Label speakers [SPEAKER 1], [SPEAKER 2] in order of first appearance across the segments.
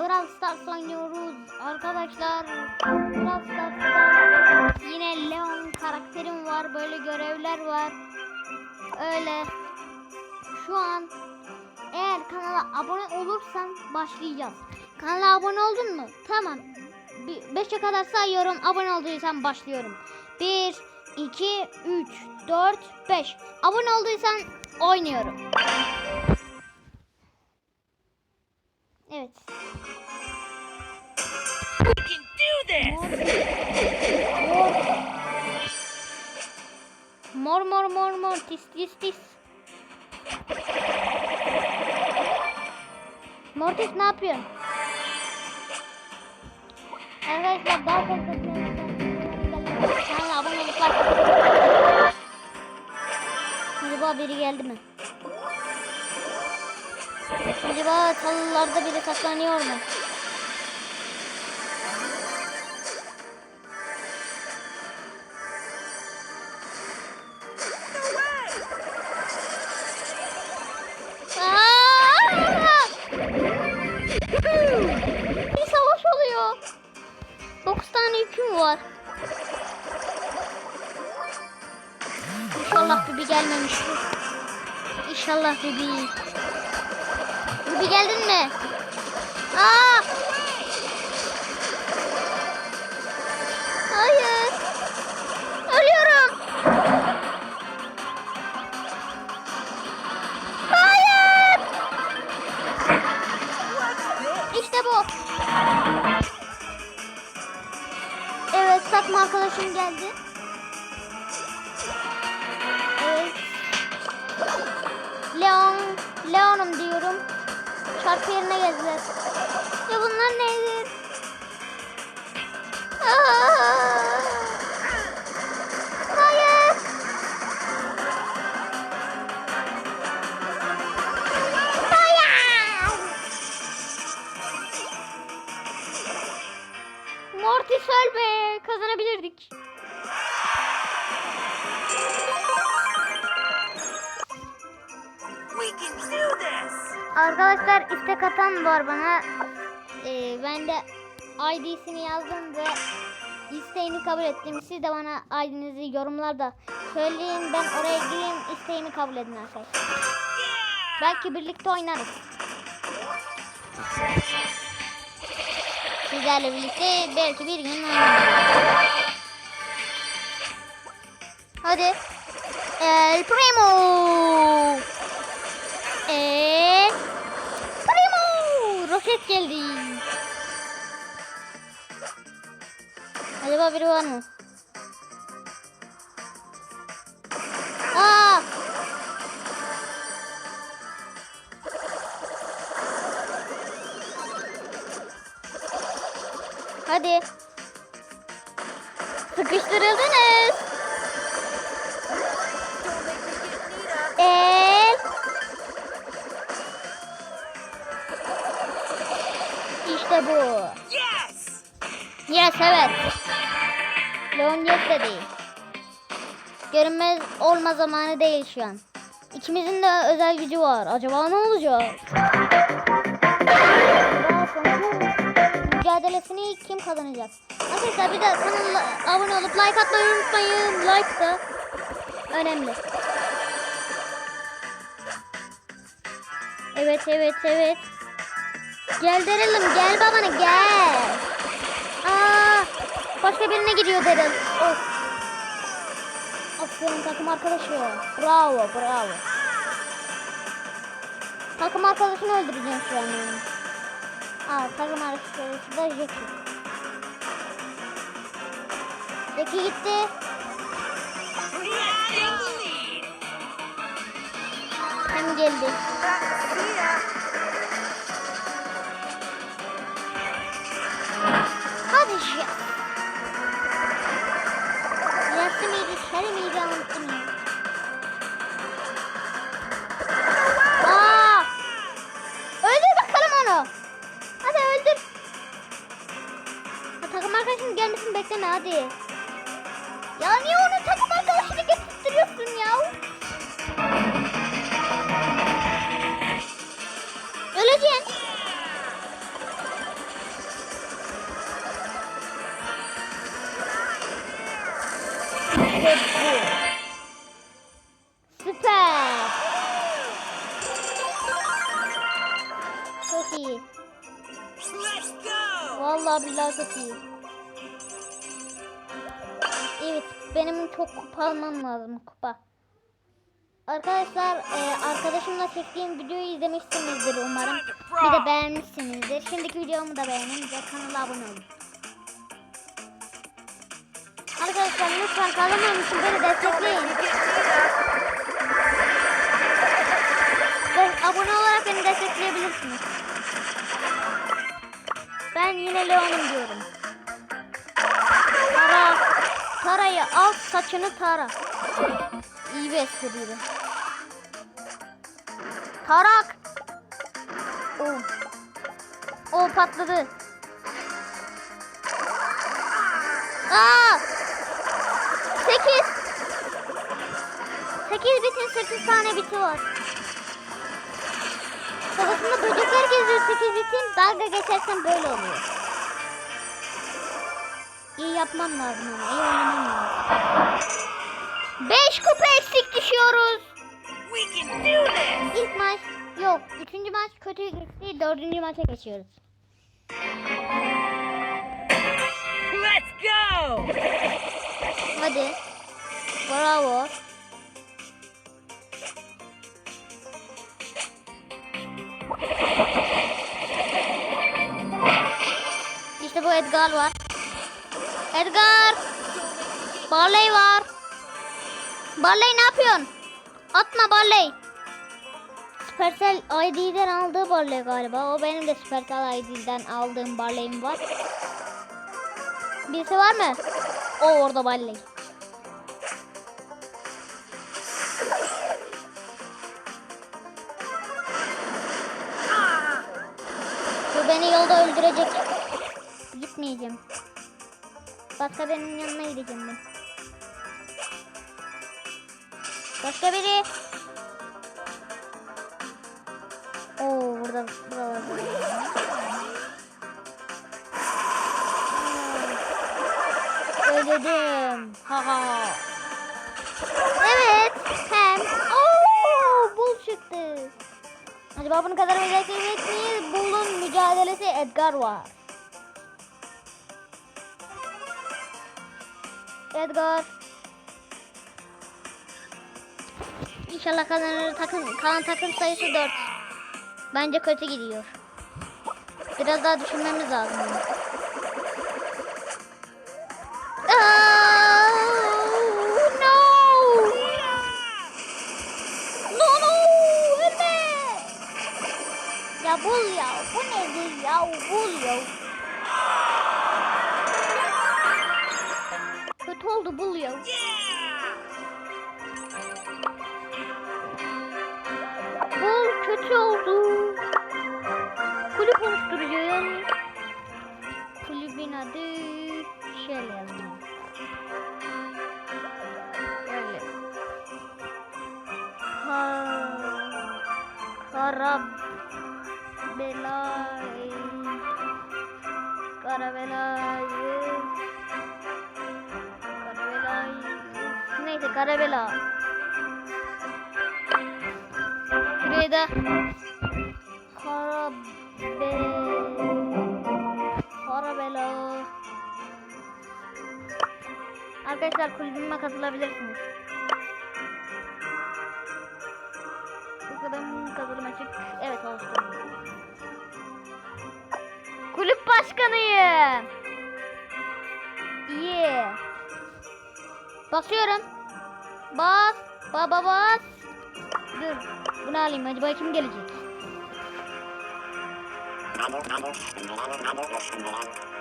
[SPEAKER 1] Brawl Stars oynuyoruz arkadaşlar. Brawl Stars'ta yine Leon karakterim var. Böyle görevler var. Öyle. Şu an eğer kanala abone olursan başlayacağız. Kanala abone oldun mu? Tamam. 5'e kadar sayıyorum. Abone olduysan başlıyorum. 1, 2, 3, 4, 5. Abone olduysan oynuyorum. Evet.
[SPEAKER 2] We can do this!
[SPEAKER 1] Mor mor mor mor tis tis tis. Mortis ne yapıyorsun? Arkadaşlar daha fazla Kanala abone olup like Acaba biri geldi mi? Acaba çalılarda biri saklanıyor mu? Bir savaş oluyor. 9 tane yüküm var. İnşallah Bibi gelmemiştir. İnşallah Bibi. Bibi geldin mi? Aa! Hayır. Arkadaşlar istek atan var bana. Ee, ben de ID'sini yazdım ve isteğini kabul ettim. Siz de bana ID'nizi yorumlarda söyleyin. Ben oraya gireyim. isteğimi kabul edin arkadaşlar. Belki birlikte oynarız. Sizlerle birlikte belki bir gün oynarız. Hadi. El Primo. Roket geldi. Acaba biri var mı? Aa! Hadi. Sıkıştırıldınız. İşte bu.
[SPEAKER 2] Yes!
[SPEAKER 1] Yes evet. Leon yes dedi. Görünmez olma zamanı değil şu an. İkimizin de özel gücü var. Acaba ne olacak? Mücadelesini kim kazanacak? Arkadaşlar bir de kanala abone olup like atmayı unutmayın. Like da önemli. Evet evet evet. Gel Daryl'ım gel babana gel. Aa, başka birine gidiyor Daryl. Of. Aferin takım arkadaşı. Bravo bravo. Takım arkadaşını öldüreceğim şu an yani. Aa takım arkadaşı da Jackie. Jackie gitti. Hem geldi. Şeri miydi unuttum ya. Aa! Öldür bakalım onu. Hadi öldür. Ha, takım arkadaşın gelmesini bekleme hadi. Ya niye onu takım arkadaşını getirtiyorsun ya? İyi. Vallahi billahi çok iyi. Evet, benim çok kupa almam lazım kupa. Arkadaşlar, e, arkadaşımla çektiğim videoyu izlemişsinizdir umarım. Bir de beğenmişsinizdir. Şimdiki videomu da beğenin ve kanala abone olun. Arkadaşlar lütfen kanalıma için beni destekleyin. Ve abone olarak beni destekleyebilirsiniz. Yine Leon'um diyorum. Tara. Tara'yı al saçını tara. İyi bir espriydi. Tarak. O. O patladı. Aa! Sekiz. Sekiz bitin sekiz tane biti var. Kafasında böcekler geziyor sekiz bitin. Dalga geçersen böyle oluyor. İyi yapmam lazım ama iyi oynamam lazım. 5 kupa eksik düşüyoruz.
[SPEAKER 2] We can do this!
[SPEAKER 1] İlk maç yok. Üçüncü maç kötü geçti. Dördüncü maça geçiyoruz.
[SPEAKER 2] Let's go!
[SPEAKER 1] Hadi. Bravo. İşte bu Edgar var. Edgar! Barley var. Barley ne yapıyorsun? Atma Barley. Supercell ID'den aldığı Barley galiba. O benim de Supercell ID'den aldığım Barley'im var. Birisi var mı? O orada Barley. Bu beni yolda öldürecek. Gitmeyeceğim. Başka birinin yanına gideceğim ben. Başka biri. Oo burada burada var. Öldürdüm. Ha ha. Evet. Hem. Oo bul çıktı. Acaba bunun kadar özellik miyiz? Bulun mücadelesi Edgar var. Edgar. İnşallah kazanır takım kalan takım sayısı 4. Bence kötü gidiyor. Biraz daha düşünmemiz lazım. bunu. Kulüp oluşturuyor yani. Kulübün adı şöyle yazalım. Böyle. Kar... Karabelay... Karabelayı... Karabelay... Neyse Karabela. Şuraya da Karabe... Karabela... Arkadaşlar kulübüme katılabilirsiniz. Bakalım katılım açık. Evet olsun. Kulüp başkanıyım. İyi. Basıyorum. Bas. Baba bas. Dur. Bunu alayım. Acaba kim gelecek?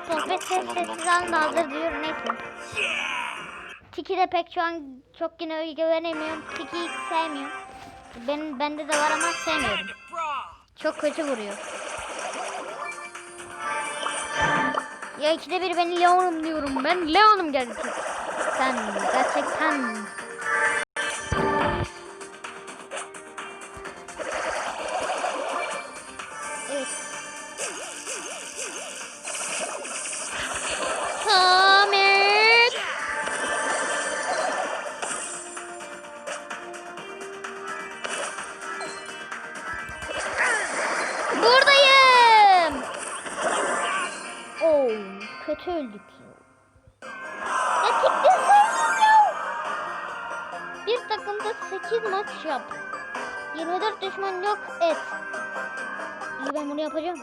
[SPEAKER 1] Sohbet sessiz anda hazır diyor. Neyse. Tiki de pek şu an çok yine güvenemiyorum. Tiki'yi hiç sevmiyorum. Ben, bende de var ama sevmiyorum. Çok kötü vuruyor. Ya ikide bir beni Leon'um diyorum. Ben Leon'um gerçekten. Gerçekten. Ya kitlesene ya. Bir takımda 8 maç yap. 24 düşman yok et. İyi ben bunu yapacağım.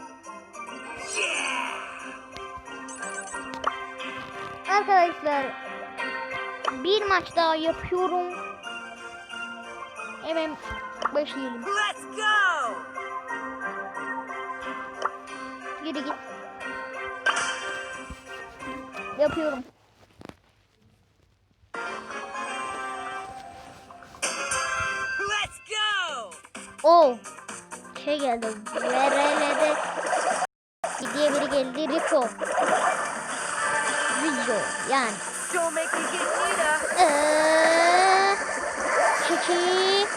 [SPEAKER 1] Arkadaşlar bir maç daha yapıyorum. Hemen başlayalım.
[SPEAKER 2] Let's go!
[SPEAKER 1] Yürü git. Yapıyorum.
[SPEAKER 2] Let's go!
[SPEAKER 1] O şey geldi. VRL'de diye biri geldi. Rico. Rico yani.
[SPEAKER 2] Don't make me get Nita.
[SPEAKER 1] Eee, Çeki.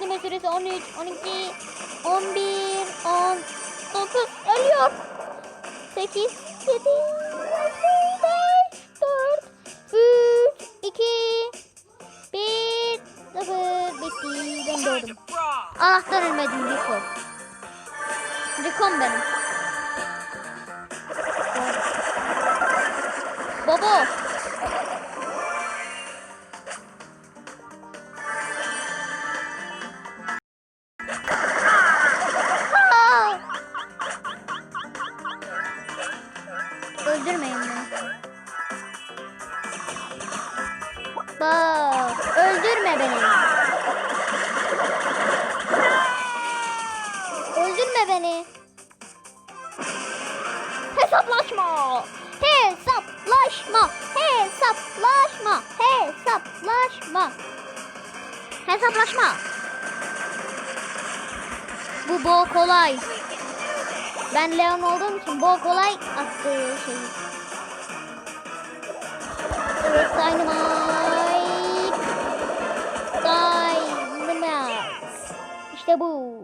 [SPEAKER 1] Bekleme süresi 13, 12, 11, 10, 9. Ölüyor. 8, 7, 6, 5, 4, 3, 2, 1, 0. Bitti. Ben doğdum. Anahtar ölmedim Rico. Rico'm benim. Baba. Hesaplaşma. Hesaplaşma. Hesaplaşma. Hesaplaşma. Hesaplaşma. Bu bo kolay. Ben Leon olduğum için bo kolay attığı şey. Evet Dynamite. Dynamite. İşte bu.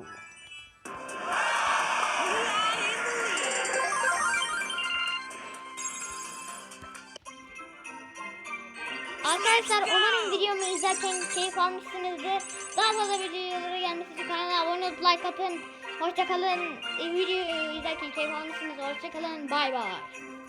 [SPEAKER 1] Arkadaşlar umarım videomu izlerken keyif almışsınızdır. Daha fazla videolara gelmesi için kanala abone olup like atın. Hoşçakalın. Video izlerken keyif almışsınız. Hoşçakalın. Bay bay.